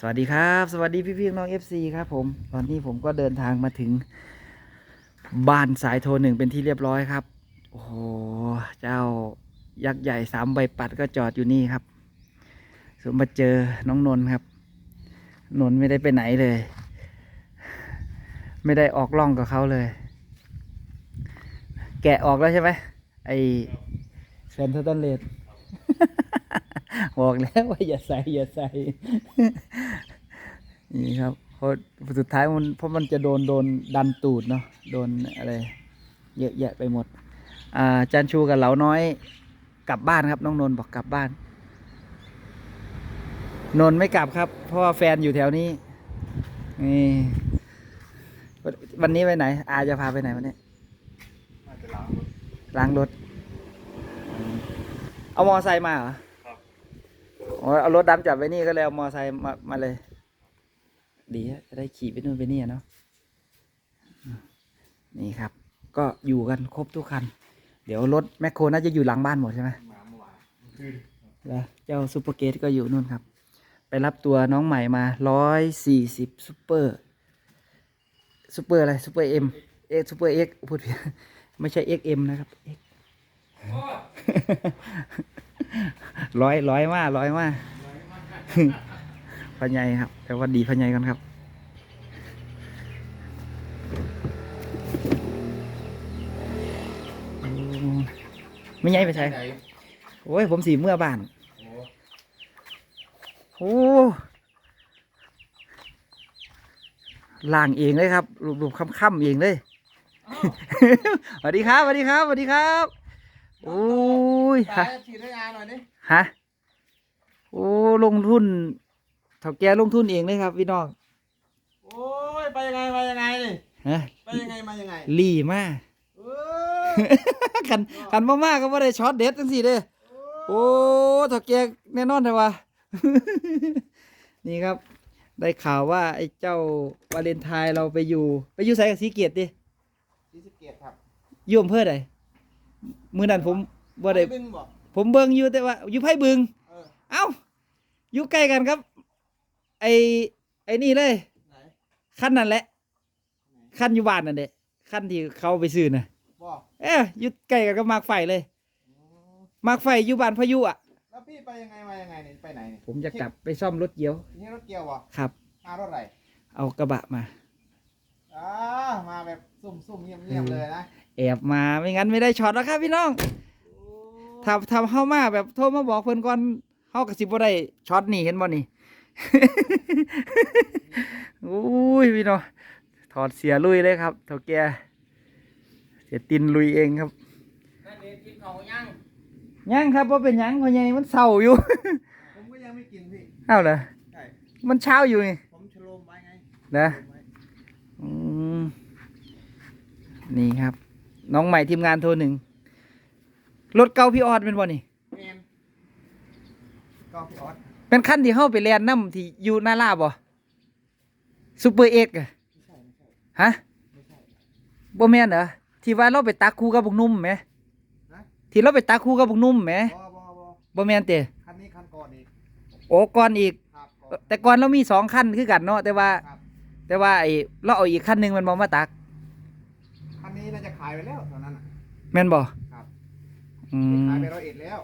สวัสดีครับ สวัสดีพี่พี่น้อง FC ครับผม ตอนนี้ผมก็เดินทางมาถึง บ้านสายโทรหนึ่งเป็นที่เรียบร้อยครับ โอ้โห เจ้ายักษ์ใหญ่สามใบปัดก็จอดอยู่นี่ครับส่วนมาเจอน้องนนท์ครับ นนท์ไม่ได้ไปไหนเลย ไม่ได้ออกล่องกับเขาเลย แกะออกแล้วใช่ไหมไอแซนเทอร์ตันเลด บอกแล้วว่าอย่าใส่อย่าใส่นี่ครับเพราะสุดท้ายมันเพราะมันจะโดนโดนดันตูดเนาะโดนอะไร เยอะแยะไปหมด อ่าจันชูกับเหลาน้อย กลับบ้านครับ น้องนนท์บอกกลับบ้าน นนท์ไม่กลับครับ เพราะว่าแฟนอยู่แถวนี้นี่วันวันนี้ไปไหน อาจะพาไปไหนวันนี้น่าจะล้างรถล้างรถ เอามอไซค์มาเหรอครับโอ้ย เอารถดำจับไว้นี่ก็เลยเอามอไซค์มามาเลย ดีอะจะได้ขี่ไปนู่นไปนี่อะเนาะอืมนี่ครับ ก็อยู่กันครบทุกคัน เดี๋ยวรถแมคโครน่าจะอยู่หลังบ้านหมดใช่ไหมมาเมื่อวานคือแล้วเจ้าซูเปอร์เกตก็อยู่นู่นครับ ไปรับตัวน้องใหม่มาร้อยสี่สิบซูเปอร์ซูเปอร์อะไรซูเปอร์เอ็มเอ็กซูเปอร์เอ็กพูดผิดไม่ใช่เอ็กเอ็มนะครับ X ร้อยร้อยมาร้อยมาพะไยครับ แต่ว่าดีพะไยกันครับโอ้ไม่ใหญ่ไปใช่ไหนโอ้ยผมสีเมื่อบ้านโอ้โอ้ล่างเองเลยครับรูปๆค่ำๆเองเลยสวัสดีครับสวัสดีครับสวัสดีครับ โอ้ยตาฮะยฉีดให้อาหน่อยดิฮะโอ้ลงทุนเถ่าแกลงทุนเองเลยครับพี่น้องโอ้ยไปยังไงมายังไงนี่ฮะไปยังไงมายังไงลี่มาเออขันขันมากๆก็ไม่ได้ช็อตเด็ดจังสิเด้โอ้เถ่าแกแน่นอนเลยวะนี่ครับ ได้ข่าวว่าไอ้เจ้าวาเลนไทน์เราไปอยู่ ไปอยู่ใส่กับสีเกียรติดิสีสะเกตครับอยู่อำเภอใด มือนั้นผมบ่ได้บึงบอกผมเบิ่งอยู่แต่ว่า อยู่ไผบึง เออเอ้า อยู่ใกล้กันครับ ไอ้ไอ้นี่เลย ไหนขั้นนั่นแหละ ขั้นอยู่บ้านนั่นเด้ขั้นที่เขาไปซื้อน่ะบอกเอ้ยอยู่ใกล้กันก็มากไฟเลยอืมมากไฟอยู่บ้านพายุอะ แล้วพี่ไปยังไงมายังไงนี่ไปไหนนี่ผมจะกลับไปซ่อมรถเกียวนี่รถเกียววะครับ มารถอะไรเอากระบะมา อ่ามาแบบซุ่มซุ่มๆเงียบเงียบๆเลยนะ แอบมาไม่งั้นไม่ได้ช็อตแล้วครับพี่น้องโอ้ทำทำเข้ามาแบบโทรมาบอกเพื่อนก่อนเข้ากับสิบบ่ได้ช็อตนี่เห็นบ่นี่อุ้ยพี่น้องถอดเสียลุยเลยครับเท่าแกเสียตินลุยเองครับนั่นเด็กกินเขายังยังครับว่าเป็นหยังเพราะยังมันเศร้าอยู่ ผมก็ยังไม่กินพี่เอ้าเหรอใช่มันเช้าอยู่นี่ผมชะโลมไว้ไงนะชโลมไว้อืมนี่ครับ น้องใหม่ทีมงานโทรหนึ่งรถเก่าพี่ออดเป็นบ่นี่เมนก็พี่ออสเป็นขั้นที่เข้าไปเรียนน้ำที่อยู่หน้าลาบ่ซูเปอร์เอ็กอะไม่ใช่ไม่ใช่ฮะไม่ใช่ บ่แม่นเหรอที่ว่าเราไปตักคู่กับพวกนุ่มไหมฮะ ที่เราไปตักคู่กับพวกนุ่มไหมบอบอบอบ่แม่นเตะคันนี้คันก่อนอีกโอ้ก่อนอีกครับก่เอ่ออนแต่ก่อนเรามีสองขั้นคือกันเนาะแต่ว่า ครับ แต่ว่าไอ้เราเอาอีกขั้นหนึ่งมันบ่มาตักคั นนี้น่าจะขายไปแล้วตอนนั้นน่ะแม่นบ่ครับอืมขายไปร้อยเอ็ดแล้ว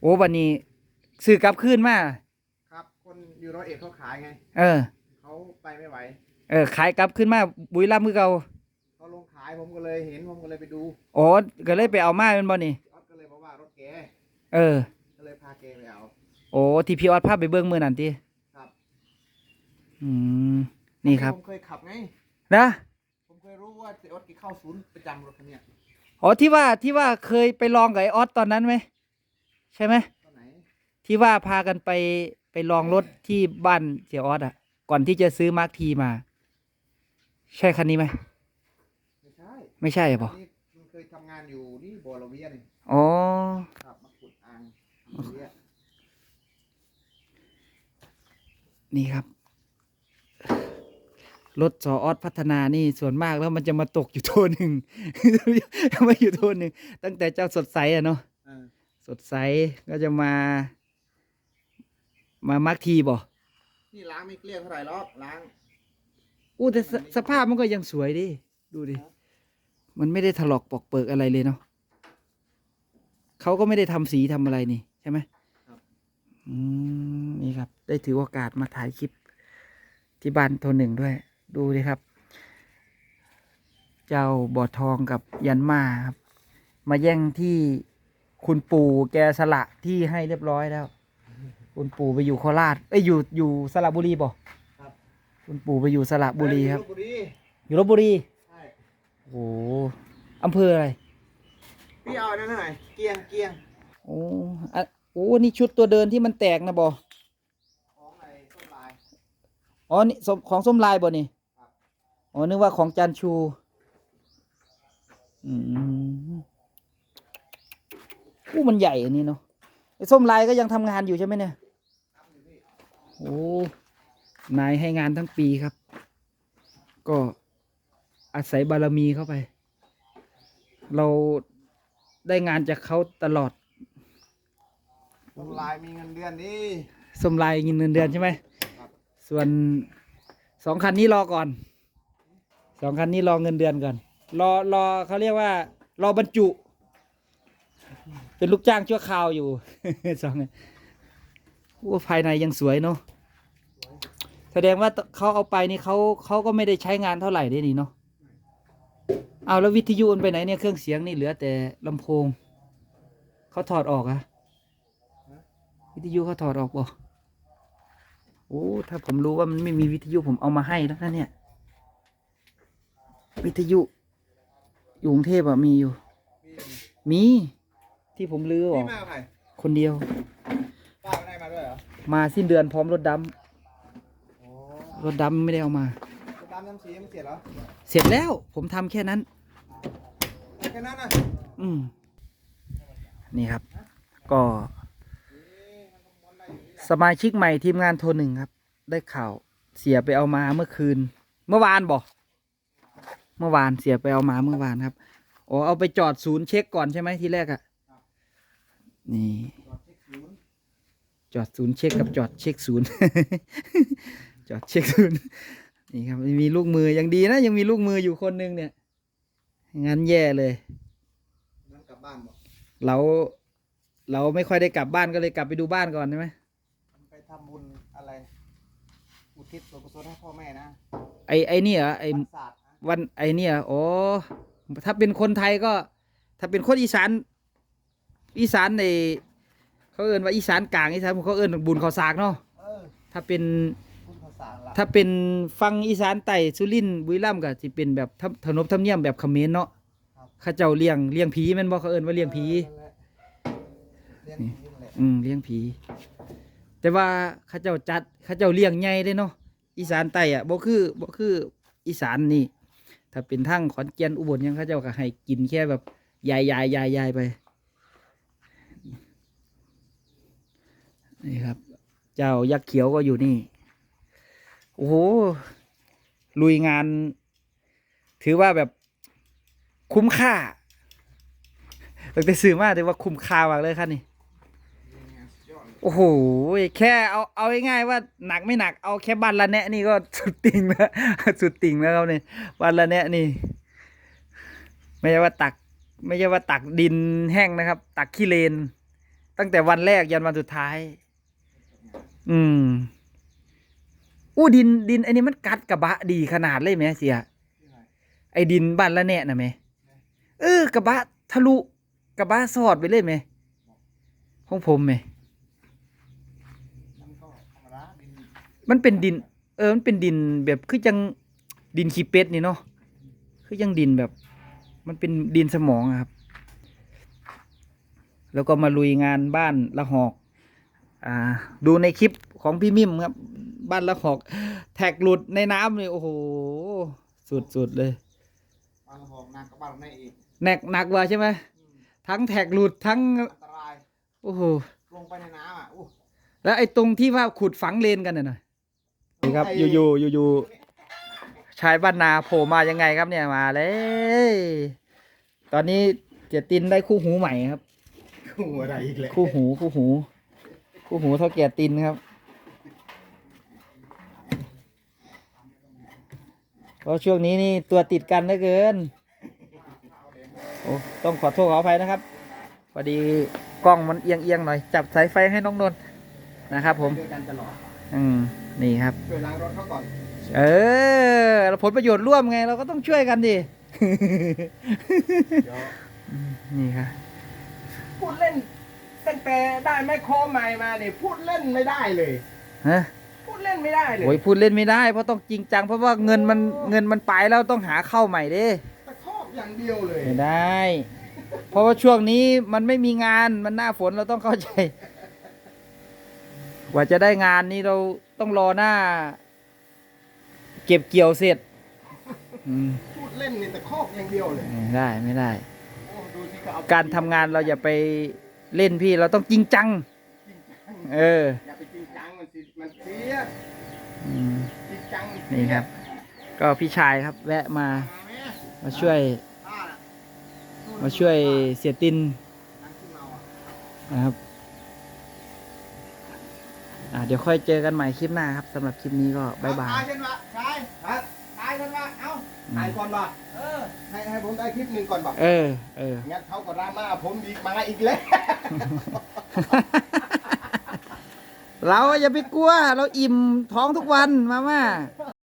โอ้บัดนี้ซื้อกลับคืนมาครับ คนอยู่ร้อยเอ็ดเขาขายไงเออ เขาไปไม่ไหว เออ ขายกลับขึ้นมาบุรีรัมย์คือเก่าเขาลงขายผมก็เลยเห็นผมก็เลยไปดูอ๋อก็เลยไปเอามาเป็นบ่นี่พี่ออสก็เลยบอกว่ารถแกเออ ก็เลยพาแกไปเอา โอ้ที่พี่ออดพาไปเบิ่งมื้อนั้นติครับ อืมนี่ครับผมเคยขับไงนะผม เคยรู้ว่าเสียออสแกเข้าศูนย์ประจำรถคันเนี้ยอ๋อที่ว่าที่ว่าเคยไปลองกับไอ้ออสตอนนั้นไหมใช่ไหมตอนไหนที่ว่าพากันไปไปลองรถที่บ้านเสียออสอะ ก่อนที่จะซื้อมาร์คทีมา ใช่คันนี้ไหมไม่ใช่ไม่ใช่ป่ะคันนี้มันเคยทำงานอยู่นี่บอลเวียนี่อ๋อครับมาขุดอ่างบอลเวียนี่ครับ รถสออสพัฒนานี่ส่วนมากแล้วมันจะมาตกอยู่โทนหนึ่ง มาอยู่โทนหนึ่งตั้งแต่เจ้าสดใสอะเนาะเออสดใสก็จะมา มามาร์คทีบ่นี่ล้างไม่เกลี้ยงเท่าไหร่หรอกล้างอู้แต่สสภาพมันก็ยังสวยดิดูดิมันไม่ได้ถลอกปอกเปิกอะไรเลยเนาะเขาก็ไม่ได้ทำสีทำอะไรนี่ใช่ไหมครับอืมนี่ครับ ได้ถือโอกาสมาถ่ายคลิปที่บ้านโทนหนึ่งด้วย ดูดิครับ เจ้าบอดทองกับยันมาครับ มาแย่งที่คุณปู่แกสละที่ให้เรียบร้อยแล้ว คุณปู่ไปอยู่โคราชเอ้ยอยู่อยู่สระบุรีป่ะครับ คุณปู่ไปอยู่สระบุรีครับ ลพบุรีอยู่ลบบุรีใช่โอ้โหอำเภออะไร พี่เอาอันนั้นหน่อยเกลี้ยงเกลี้ยงโอ้อะโอ้นี่ชุดตัวเดินที่มันแตกนะบอของไอ้ต้นลายอ๋อนี่สมของส้มลายบ่นี่ครับ อ๋อนึกว่าของจันชู อืมอู้มันใหญ่อันนี้เนาะไอ้ส้มลายก็ยังทำงานอยู่ใช่ไหมเนี่ย โอ้ นายให้งานทั้งปีครับ ก็อาศัยบารมีเข้าไป เราได้งานจากเขาตลอดต้นลายมีเงินเดือนนี่ส้มลายเงินเดือนใช่ไหมครับส่วนสองคันนี้รอก่อน สองคันนี้รอเงินเดือนก่อน รอรอเขาเรียกว่า รอบรรจุ เป็นลูกจ้างชั่วคราวอยู่ สองว่าภายในยังสวยเนาะแสดงว่าเขาเอาไปนี่เขาเขาก็ไม่ได้ใช้งานเท่าไหร่ได้นี่เนาะเอาแล้ววิทยุมันไปไหนเนี่ยเครื่องเสียงนี่เหลือแต่ลำโพงเขาถอดออกอะวิทยุเขาถอดออกบ่โอ้ถ้าผมรู้ว่ามันไม่มีวิทยุผมเอามาให้แล้วนะเนี่ย วิทยุอยู่กรุงเทพอะมีอยู่ มี ที่ผมลือออพี่กมากับใครคนเดียว ป้าไม่ได้มาด้วยเหรอมาสิ้นเดือนพร้อมรถดโอ้ำรถดำไม่ได้เอามา จะตามน้ำสีมันเสร็จเหรอเสร็จแล้วผมทำแค่นั้น แค่นั้นนะอืมนี่ครับ ก็ สมาชิกใหม่ทีมงานโทรหนึ่งครับ ได้ข่าวเสียไปเอามาเมื่อคืน เมื่อวานบอก เมื่อวานเสียไปเอามาเมื่อวานครับอ๋อเอาไปจอดศูนย์เช็คก่อนใช่ไหมทีแรกอะนี่จอดเช็คศูนย์จอดศูนย์เช็คกับจอดเช็คศูนย์จอดเช็คศูนย์นี่ครับมีลูกมือยังดีนะ ยังมีลูกมืออยู่คนหนึงเนี่ยงั้นแย่เลยนั่นกลับบ้านบอกเราเราไม่ค่อยได้กลับบ้านก็เลยกลับไปดูบ้านก่อนใช่ไหมไปทำบุญอะไร อุทิศส่วนกุศลให้พ่อแม่นะไอไอเนี่ยไอวันศาสตร์นะ วันไอเนี่ยโอ้ถ้าเป็นคนไทยก็ ถ้าเป็นคนอีสาน อีสานในเขาเอิ้นว่าอีสานกลางอีสานเขาเอิ้นบุญข้าวสากเนาะเออถ้าเป็นคุณภาษาละถ้าเป็นฟังอีสานใต้สุรินทร์บุรีรัมย์ก็สิเป็นแบบทำขนบธรรมเนียมแบบเขมรเนาะเข้าเจ้าเลี้ยงเลี้ยงผีแม่นบ่เขาเอิ้นว่าเลี้ยงผีเลี้ยงผีนั่นแหละอืมเลี้ยงผี แต่ว่าเข้าเจ้าจัดเข้าเจ้าเลี้ยงใหญ่เด้เนาะอีสานใต้อะบ่คือบ่คืออีสานนี่ ถ้าเป็นทางขอนแก่นอุบลยังเขาเจ้าก็ให้กินแค่แบบยายยายยายยายไปนี่ครับ เจ้ายักษ์เขียวก็อยู่นี่ โอ้โหลุยงาน ถือว่าแบบคุ้มค่าตั้งแต่ซื้อมาถือว่าคุ้มค่ามากเลยครับนี่ โอ้โหแค่เอาเอาง่ายๆว่าหนักไม่หนักเอาแค่บันละแนะนี่ก็สุดติ่งแล้วสุดติ่งแล้วครับนี่บันละแนะนี่ ไม่ใช่ว่าตัก ไม่ใช่ว่าตักดินแห้งนะครับ ตักขี้เลน ตั้งแต่วันแรกยันวันสุดท้าย อืมอู้ดินดินไอ้นี่มันกัดกระบะดีขนาดเลยไหมเสียไอ้ดินบ้านละแนะนะไหมเออกระบะทะลุกระบะสอดไปเลยไหมของผมไหม มันก็ธรรมดาดิน มันเป็นดิน เออ มันเป็นดินแบบคือจังดินขี้เป็ดนี่เนาะ คือยังดินแบบ มันเป็นดินสมองอะครับ แล้วก็มาลุยงานบ้านละหอก อ่า ดูในคลิปของพี่มิมครับ บ้านละหอก แท็กหลุดในน้ำเลยโอ้โห สุดๆเลยบางหอกนางกับบ้านในอีกแหนกหนักกว่าใช่ไหมอืมทั้งแท็กหลุดทั้ง อันตราย โอ้โห ลงไปในน้ำอะอู้แล้วไอ้ตรงที่ว่าขุดฝังเลนกันน่ะหน่อย นี่ครับ อยู่ๆอยู่ๆชายบ้านนาโผล่มายังไงครับเนี่ยมาเลย ตอนนี้เจียตินได้คู่หูใหม่ครับ คู่อะไรอีกแหละคู่หูคู่หู คู่หูเท่าแก่ตินครับเพราะช่วงนี้นี่ตัวติดกันเหลือเกินโอ้ต้องขอโทษขออภัยนะครับพอดีกล้องมันเอียงเอียงๆหน่อย จับสายไฟให้น้องนนท์นะครับ ผมด้วยกันตลอด อืม นี่ครับช่วยล้างรถเขาก่อน เออเราผลประโยชน์ร่วมไง เราก็ต้องช่วยกันดิเดี๋ยวนี่ครับพูดเล่นตั้งแต่ได้แมคโครใหม่มาเนี่ยพูดเล่นไม่ได้เลยฮะพูดเล่นไม่ได้เลยโอ้ยพูดเล่นไม่ได้เพราะต้องจริงจังเพราะว่าเงินมันเงินมันไปแล้วต้องหาเข้าใหม่เด้ตะคอกอย่างเดียวเลยไม่ได้ เพราะว่าช่วงนี้มันไม่มีงานมันหน้าฝนเราต้องเข้าใจ กว่าจะได้งานนี้เรา ต้องรอหน้า เก็บเกี่ยวเสร็จอืมพูดเล่นนี่ตะคอกอย่างเดียวเลยไม่ได้ไม่ได้ โอ้ดูที่เขาเอาการทำงานเราอย่าไปเล่นพี่เราต้องจริงจัง จริงจังเอออย่าไปจริงจังมันสิมันเสียอืม จริงจังมัเสียนี่ครับ ก็พี่ชายครับ แวะมามาแม่มาช่วย ป้าน่ะมาช่วยเสียตินนั่งขึ้นมาอะนะครับ อ่าเดี๋ยวค่อยเจอกันใหม่คลิปหน้าครับสำหรับคลิปนี้ก็บายบาตายยขึ้นมาชายครับตายขึ้นมาเอ้าถ่ายก่อนบ่เออให้ให้ผมได้คลิปหนึ่งก่อนบ่เออ เออ งั้นเขาก็ดราม่าผมอีกมาอีกแล้ว เราอย่าไปกลัว เราอิ่มท้องทุกวันมาม่า